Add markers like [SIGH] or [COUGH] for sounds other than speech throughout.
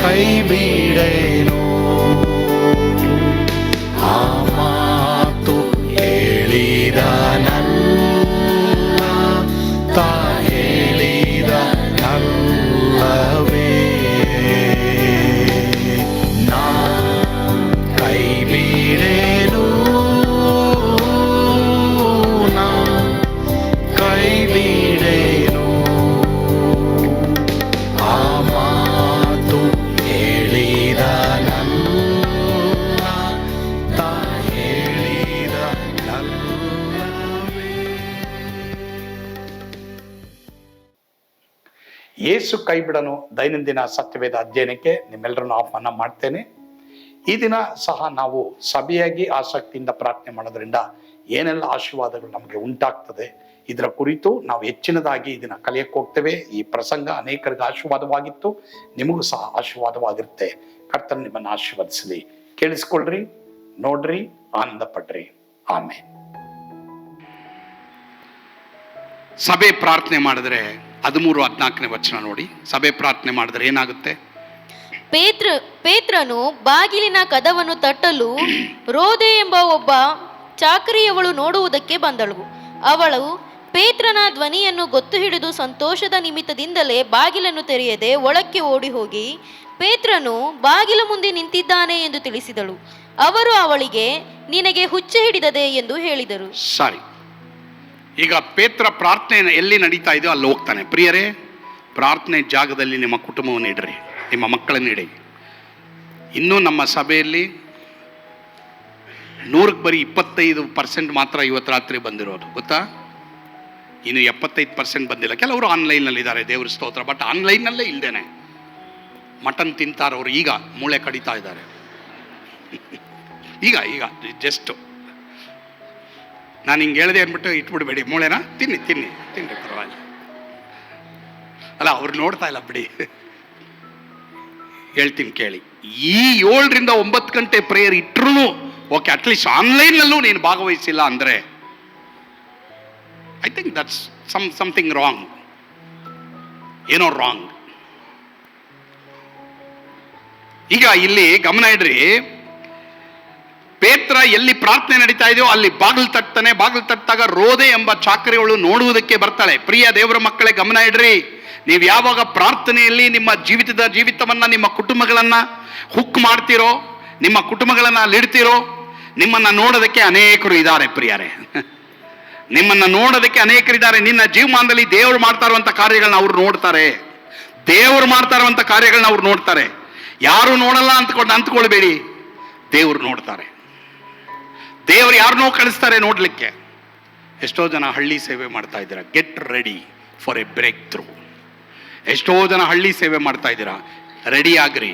ಕೈ ಬಿಡೇನು ಯೇಸು ಕೈ ಬಿಡನು ದೈನಂದಿನ ಸತ್ಯವೇದ ಅಧ್ಯಯನಕ್ಕೆ ನಿಮ್ಮೆಲ್ಲರನ್ನು ಆಹ್ವಾನ ಮಾಡ್ತೇನೆ. ಈ ದಿನ ಸಹ ನಾವು ಸಭೆಯಾಗಿ ಆಸಕ್ತಿಯಿಂದ ಪ್ರಾರ್ಥನೆ ಮಾಡೋದ್ರಿಂದ ಏನೆಲ್ಲ ಆಶೀರ್ವಾದಗಳು ನಮಗೆ ಉಂಟಾಗ್ತದೆ, ಇದರ ಕುರಿತು ನಾವು ಹೆಚ್ಚಿನದಾಗಿ ಇದನ್ನ ಕಲಿಯಕ್ಕೆ ಹೋಗ್ತೇವೆ. ಈ ಪ್ರಸಂಗ ಅನೇಕರಿಗೆ ಆಶೀರ್ವಾದವಾಗಿತ್ತು, ನಿಮಗೂ ಸಹ ಆಶೀರ್ವಾದವಾಗಿರುತ್ತೆ. ಕರ್ತನ ನಿಮ್ಮನ್ನು ಆಶೀರ್ವದಿಸಲಿ. ಕೇಳಿಸ್ಕೊಳ್ರಿ, ನೋಡ್ರಿ ಆನಂದ ಪಡ್ರಿ ಆಮೇಲೆ ಸಭೆ ಪ್ರಾರ್ಥನೆ ಮಾಡಿದ್ರೆ ಹದಿಮೂರು ಹದಿನಾಲ್ಕನೇ ವಚನ ನೋಡಿ. ಸಭೆ ಪ್ರಾರ್ಥನೆ ಮಾಡಿದ್ರೆ ಏನಾಗುತ್ತೆ? ಪೇತ್ರ ಪೇತ್ರನು ಬಾಗಿಲಿನ ಕದವನ್ನು ತಟ್ಟಲು ರೋದೆ ಎಂಬ ಒಬ್ಬ ಚಾಕರಿಯವಳು ನೋಡುವುದಕ್ಕೆ ಬಂದಳು. ಅವಳು ಪೇತ್ರನ ಧ್ವನಿಯನ್ನು ಗೊತ್ತು ಹಿಡಿದು ಸಂತೋಷದ ನಿಮಿತ್ತದಿಂದಲೇ ಬಾಗಿಲನ್ನು ತೆರೆಯದೆ ಒಳಕ್ಕೆ ಓಡಿ ಹೋಗಿ ಪೇತ್ರನು ಬಾಗಿಲ ಮುಂದೆ ನಿಂತಿದ್ದಾನೆ ಎಂದು ತಿಳಿಸಿದಳು. ಅವರು ಅವಳಿಗೆ ನಿನಗೆ ಹುಚ್ಚು ಹಿಡಿದದೆ ಎಂದು ಹೇಳಿದರು. ಸಾರಿ. ಈಗ ಪೇತ್ರ ಪ್ರಾರ್ಥನೆ ಎಲ್ಲಿ ನಡೀತಾ ಇದೆಯೋ ಅಲ್ಲಿ ಹೋಗ್ತಾನೆ. ಪ್ರಿಯರೇ, ಪ್ರಾರ್ಥನೆ ಜಾಗದಲ್ಲಿ ನಿಮ್ಮ ಕುಟುಂಬವನ್ನು ಇಡ್ರಿ, ನಿಮ್ಮ ಮಕ್ಕಳನ್ನು ಇಡಿ. ಇನ್ನೂ ನಮ್ಮ ಸಭೆಯಲ್ಲಿ ನೂರಕ್ಕೆ ಬರೀ ಇಪ್ಪತ್ತೈದು ಪರ್ಸೆಂಟ್ ಮಾತ್ರ ಇವತ್ತು ರಾತ್ರಿ ಬಂದಿರೋದು, ಗೊತ್ತಾ? ಇನ್ನು ಎಪ್ಪತ್ತೈದು ಪರ್ಸೆಂಟ್ ಬಂದಿಲ್ಲ. ಕೆಲವರು ಆನ್ಲೈನಲ್ಲಿದ್ದಾರೆ ದೇವ್ರ ಸ್ತೋತ್ರ ಬಟ್ ಆನ್ಲೈನಲ್ಲೇ ಇಲ್ಲದೇನೆ ಮಟನ್ ತಿಂತಾರವರು ಈಗ, ಮೂಳೆ ಕಡಿತಾ ಇದ್ದಾರೆ. [LAUGHS] ಈಗ ಈಗ ಜಸ್ಟ್ ನಾನು ಹಿಂಗೆ ಹೇಳಿದೆ ಅಂದ್ಬಿಟ್ಟು ಇಟ್ಬಿಡ್ಬೇಡಿ. ಮೂಳೆನ ತಿನ್ನಿ ತಿನ್ನಿ. ತಿನ್ನಿ ಪರವಾಗಿಲ್ಲ. ಅಲ್ಲ, ಅವ್ರು ನೋಡ್ತಾ ಇಲ್ಲ, ಬಿಡಿ. ಹೇಳ್ತೀನಿ ಕೇಳಿ. ಈ ಏಳರಿಂದ ಒಂಬತ್ತು ಗಂಟೆ ಪ್ರೇಯರ್ ಇಟ್ರೂ ಓಕೆ ಅಟ್ಲೀಸ್ಟ್ ಆನ್ಲೈನ್ನಲ್ಲೂ ನೀನು ಭಾಗವಹಿಸಿಲ್ಲ ಅಂದರೆ I think that's some something wrong ಏನೋ ರಾಂಗ್ ಈಗ ಇಲ್ಲಿ ಗಮನ ಇಡ್ರಿ. ಪೇತ್ರ ಎಲ್ಲಿ ಪ್ರಾರ್ಥನೆ ನಡೀತಾ ಇದೆಯೋ ಅಲ್ಲಿ ಬಾಗಿಲು ತಟ್ತಾನೆ ಬಾಗಿಲು ತಟ್ಟಾಗ ರೋದೆ ಎಂಬ ಚಾಕರಿಗಳು ನೋಡುವುದಕ್ಕೆ ಬರ್ತಾಳೆ. ಪ್ರಿಯ ದೇವರ ಮಕ್ಕಳೇ, ಗಮನ ಇಡ್ರಿ. ನೀವು ಯಾವಾಗ ಪ್ರಾರ್ಥನೆಯಲ್ಲಿ ನಿಮ್ಮ ಜೀವಿತದ ಜೀವಿತವನ್ನ, ನಿಮ್ಮ ಕುಟುಂಬಗಳನ್ನ ಹುಕ್ ಮಾಡ್ತೀರೋ, ನಿಮ್ಮ ಕುಟುಂಬಗಳನ್ನ ಅಲ್ಲಿಡ್ತಿರೋ, ನಿಮ್ಮನ್ನ ನೋಡೋದಕ್ಕೆ ಅನೇಕರು ಇದ್ದಾರೆ ಪ್ರಿಯರೇ. ನಿಮ್ಮನ್ನ ನೋಡೋದಕ್ಕೆ ಅನೇಕರಿದ್ದಾರೆ ನಿನ್ನ ಜೀವಮಾನದಲ್ಲಿ ದೇವರು ಮಾಡ್ತಾ ಇರುವಂತ ಕಾರ್ಯಗಳನ್ನ ಅವ್ರು ನೋಡ್ತಾರೆ. ದೇವರು ಮಾಡ್ತಾ ಇರುವಂತ ಕಾರ್ಯಗಳನ್ನ ಅವ್ರು ನೋಡ್ತಾರೆ. ಯಾರು ನೋಡಲ್ಲ ಅಂತಕೊಂಡು ಅಂದ್ಕೊಳ್ಬೇಡಿ ದೇವರು ನೋಡ್ತಾರೆ. ದೇವರು ಯಾರನ್ನೋ ಕಳಿಸ್ತಾರೆ ನೋಡಲಿಕ್ಕೆ. ಎಷ್ಟೋ ಜನ ಹಳ್ಳಿ ಸೇವೆ ಮಾಡ್ತಾ ಇದ್ದೀರಾ? Get ready for a breakthrough ಎಷ್ಟೋ ಜನ ಹಳ್ಳಿ ಸೇವೆ ಮಾಡ್ತಾ ಇದ್ದೀರಾ? ರೆಡಿ ಆಗ್ರಿ.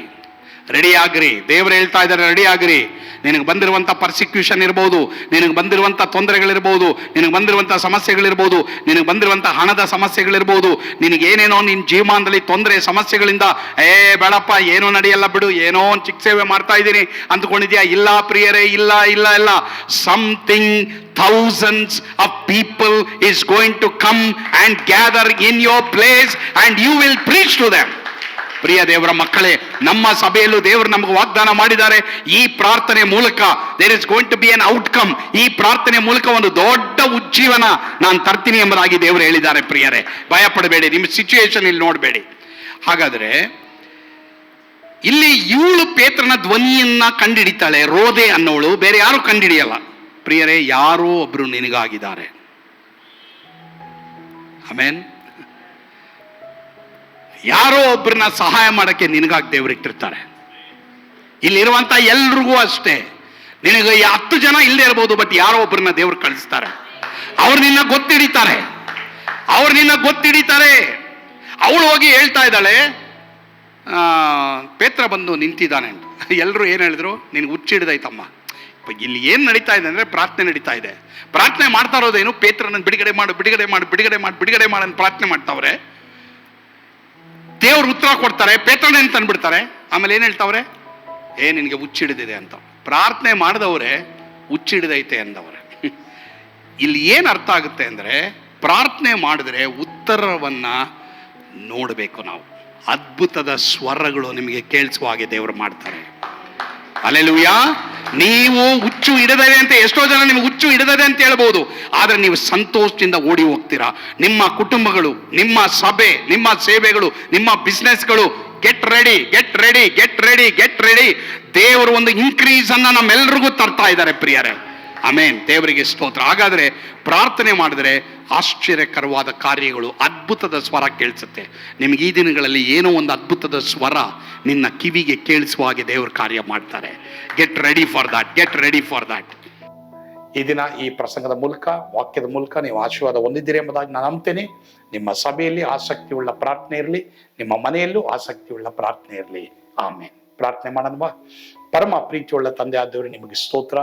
ರೆಡಿ ಆಗ್ರಿ ದೇವ್ರು ಹೇಳ್ತಾ ಇದ್ದಾರೆ ರೆಡಿ ನಿನಗೆ ಬಂದಿರುವಂಥ ಪರ್ಸಿಕ್ಯೂಷನ್ ಇರ್ಬೋದು, ನಿನಗೆ ಬಂದಿರುವಂಥ ತೊಂದರೆಗಳಿರ್ಬೋದು, ನಿನಗೆ ಬಂದಿರುವಂಥ ಸಮಸ್ಯೆಗಳಿರ್ಬೋದು, ನಿನಗೆ ಬಂದಿರುವಂಥ ಹಣದ ಸಮಸ್ಯೆಗಳಿರ್ಬೋದು, ನಿನಗೆ ಏನೇನೋ ನಿನ್ನ ಜೀವಮಾನದಲ್ಲಿ ತೊಂದರೆ, ಸಮಸ್ಯೆಗಳಿಂದ, ಏ ಬೇಡಪ್ಪ, ಏನೋ ನಡೆಯಲ್ಲ ಬಿಡು, ಏನೋ ಒಂದು ಚಿಕ್ಕ ಸೇವೆ ಮಾಡ್ತಾ ಇದ್ದೀನಿ ಅಂದ್ಕೊಂಡಿದ್ಯಾ ಇಲ್ಲ ಪ್ರಿಯರೇ, ಇಲ್ಲ ಇಲ್ಲ ಇಲ್ಲ. Something thousands of people is going to come and gather in your place and you will preach to them. ಪ್ರಿಯ ದೇವರ ಮಕ್ಕಳೇ, ನಮ್ಮ ಸಭೆಯಲ್ಲೂ ದೇವರು ನಮಗೆ ವಾಗ್ದಾನ ಮಾಡಿದ್ದಾರೆ. ಈ ಪ್ರಾರ್ಥನೆ ಮೂಲಕ there is going to be an outcome ಈ ಪ್ರಾರ್ಥನೆ ಮೂಲಕ ಒಂದು ದೊಡ್ಡ ಉಜ್ಜೀವನ ನಾನು ತರ್ತೀನಿ ಎಂಬುದಾಗಿ ದೇವರು ಹೇಳಿದ್ದಾರೆ ಪ್ರಿಯರೇ. ಭಯ ಪಡಬೇಡಿ ನಿಮ್ಮ ಸಿಚುಯೇಷನ್ ಇಲ್ಲಿ ನೋಡಬೇಡಿ. ಹಾಗಾದ್ರೆ, ಇಲ್ಲಿ ಇವಳು ಪೇತ್ರನ ಧ್ವನಿಯನ್ನ ಕಂಡಿಡಿತಾಳೆ, ರೋದೆ ಅನ್ನೋಳು, ಬೇರೆ ಯಾರು ಕಂಡಿಡಿಯಲ್ಲ. ಪ್ರಿಯರೇ, ಯಾರೋ ಒಬ್ರು ನಿನಗಾಗಿದ್ದಾರೆ. ಆಮೇನ್ ಯಾರೋ ಒಬ್ಬರನ್ನ ಸಹಾಯ ಮಾಡೋಕ್ಕೆ ನಿನಗಾಗಿ ದೇವ್ರು ಇಟ್ಟಿರ್ತಾರೆ. ಇಲ್ಲಿರುವಂತ ಎಲ್ರಿಗೂ ಅಷ್ಟೇ. ನಿನಗೆ ಹತ್ತು ಜನ ಇಲ್ಲದೆ ಇರ್ಬೋದು ಬಟ್ ಯಾರೋ ಒಬ್ಬರನ್ನ ದೇವ್ರು ಕಳಿಸ್ತಾರೆ. ಅವ್ರು ನಿನ್ನ ಗೊತ್ತಿಡಿತಾರೆ. ಅವ್ರು ನಿನ್ನ ಗೊತ್ತಿಡಿತಾರೆ. ಅವಳು ಹೋಗಿ ಹೇಳ್ತಾ ಇದ್ದಾಳೆ ಪೇತ್ರ ಬಂದು ನಿಂತಿದ್ದಾನೆ ಅಂತ. ಎಲ್ಲರೂ ಏನು ಹೇಳಿದ್ರು ನಿನಗೆ ಹುಚ್ಚಿಡ್ದೈತಮ್ಮ ಇಲ್ಲಿ ಏನು ನಡೀತಾ ಇದೆ ಅಂದರೆ ಪ್ರಾರ್ಥನೆ ನಡೀತಾ ಇದೆ. ಪ್ರಾರ್ಥನೆ ಮಾಡ್ತಾ ಇರೋದೇನು ಪೇತ್ರನ ಬಿಡುಗಡೆ ಮಾಡು ಬಿಡುಗಡೆ ಮಾಡು, ಬಿಡುಗಡೆ ಮಾಡಿ, ಬಿಡುಗಡೆ ಮಾಡು ಅಂತ ಪ್ರಾರ್ಥನೆ ಮಾಡ್ತಾವ್ರೆ. ದೇವ್ರು ಉತ್ತರ ಕೊಡ್ತಾರೆ, ಪೇತ್ರನೇ ಅಂತ ಅಂದ್ಬಿಡ್ತಾರೆ. ಆಮೇಲೆ ಏನು ಹೇಳ್ತಾವ್ರೆ? ಏ, ನಿನಗೆ ಹುಚ್ಚಿಡಿದಿದೆ ಅಂತ. ಪ್ರಾರ್ಥನೆ ಮಾಡಿದವರೇ ಹುಚ್ಚಿಡಿದೈತೆ ಅಂದವ್ರೆ. ಇಲ್ಲಿ ಏನು ಅರ್ಥ ಆಗುತ್ತೆ ಅಂದರೆ, ಪ್ರಾರ್ಥನೆ ಮಾಡಿದ್ರೆ ಉತ್ತರವನ್ನ ನೋಡಬೇಕು ನಾವು. ಅದ್ಭುತದ ಸ್ವರಗಳು ನಿಮಗೆ ಕೇಳಿಸುವ ಹಾಗೆ ದೇವರು ಮಾಡ್ತಾರೆ. ಅಲ್ಲೆಲುಯ್ಯ ನೀವು ಹುಚ್ಚು ಹಿಡದದೆ ಅಂತ ಎಷ್ಟೋ ಜನ ನಿಮ್ಗೆ ಹುಚ್ಚು ಹಿಡದದೆ ಅಂತ ಹೇಳ್ಬೋದು. ಆದರೆ ನೀವು ಸಂತೋಷದಿಂದ ಓಡಿ ಹೋಗ್ತೀರಾ. ನಿಮ್ಮ ಕುಟುಂಬಗಳು, ನಿಮ್ಮ ಸಭೆ, ನಿಮ್ಮ ಸೇವೆಗಳು, ನಿಮ್ಮ ಬಿಸ್ನೆಸ್ಗಳು get ready get ready get ready get ready ದೇವರು ಒಂದು ಇನ್ಕ್ರೀಸ್ ಅನ್ನ ನಮ್ಮೆಲ್ರಿಗೂ ತರ್ತಾ ಇದ್ದಾರೆ ಪ್ರಿಯರೇ. ಆಮೇನ್. ದೇವರಿಗೆ ಸ್ತೋತ್ರ. ಹಾಗಾದರೆ ಪ್ರಾರ್ಥನೆ ಮಾಡಿದರೆ ಆಶ್ಚರ್ಯಕರವಾದ ಕಾರ್ಯಗಳು ಅದ್ಭುತದ ಸ್ವರ ಕೇಳಿಸುತ್ತೆ. ನಿಮಗೆ ಈ ದಿನಗಳಲ್ಲಿ ಏನೋ ಒಂದು ಅದ್ಭುತದ ಸ್ವರ ನಿನ್ನ ಕಿವಿಗೆ ಕೇಳಿಸುವ ಹಾಗೆ ದೇವರು ಕಾರ್ಯ ಮಾಡ್ತಾರೆ. Get ready for that get ready for that ಈ ದಿನ ಈ ಪ್ರಸಂಗದ ಮೂಲಕ, ವಾಕ್ಯದ ಮೂಲಕ ನೀವು ಆಶೀರ್ವಾದ ಹೊಂದಿದ್ದೀರಿ ಎಂಬುದಾಗಿ ನಾನು ನಂಬ್ತೇನೆ. ನಿಮ್ಮ ಸಭೆಯಲ್ಲಿ ಆಸಕ್ತಿಯುಳ್ಳ ಪ್ರಾರ್ಥನೆ ಇರಲಿ. ನಿಮ್ಮ ಮನೆಯಲ್ಲೂ ಆಸಕ್ತಿಯುಳ್ಳ ಪ್ರಾರ್ಥನೆ ಇರಲಿ. ಆಮೇಲೆ ಪ್ರಾರ್ಥನೆ ಮಾಡೋಣ ಪರಮ ಪ್ರೀತಿಯುಳ್ಳ ತಂದೆ ಆದವರು ನಿಮಗೆ ಸ್ತೋತ್ರ.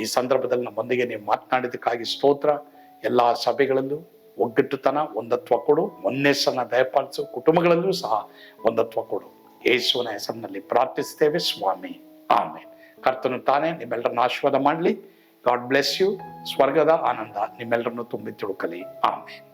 ಈ ಸಂದರ್ಭದಲ್ಲಿ ನಮ್ಮೊಂದಿಗೆ ನೀವು ಮಾತನಾಡಿದ್ದಕ್ಕಾಗಿ ಸ್ತೋತ್ರ. ಎಲ್ಲ ಸಭೆಗಳಲ್ಲೂ ಒಗ್ಗಟ್ಟುತನ, ಒಂದತ್ವ ಕೊಡು. ಒನ್ನೆಸ್ಸನ್ನ ದಯಪಾಲಿಸು. ಕುಟುಂಬಗಳಲ್ಲೂ ಸಹ ಒಂದತ್ವ ಕೊಡು. ಯೇಸುವನ ಹೆಸರಿನಲ್ಲಿ ಪ್ರಾರ್ಥಿಸ್ತೇವೆ ಸ್ವಾಮಿ. ಆಮೇಲೆ ಕರ್ತನು ತಾನೇ ನಿಮ್ಮೆಲ್ಲರನ್ನ ಆಶೀರ್ವಾದ ಮಾಡಲಿ. God bless you. ಸ್ವರ್ಗದ ಆನಂದ ನಿಮ್ಮೆಲ್ಲರನ್ನು ತುಂಬಿ ತಿಳುಕಲಿ. ಆಮೇಲೆ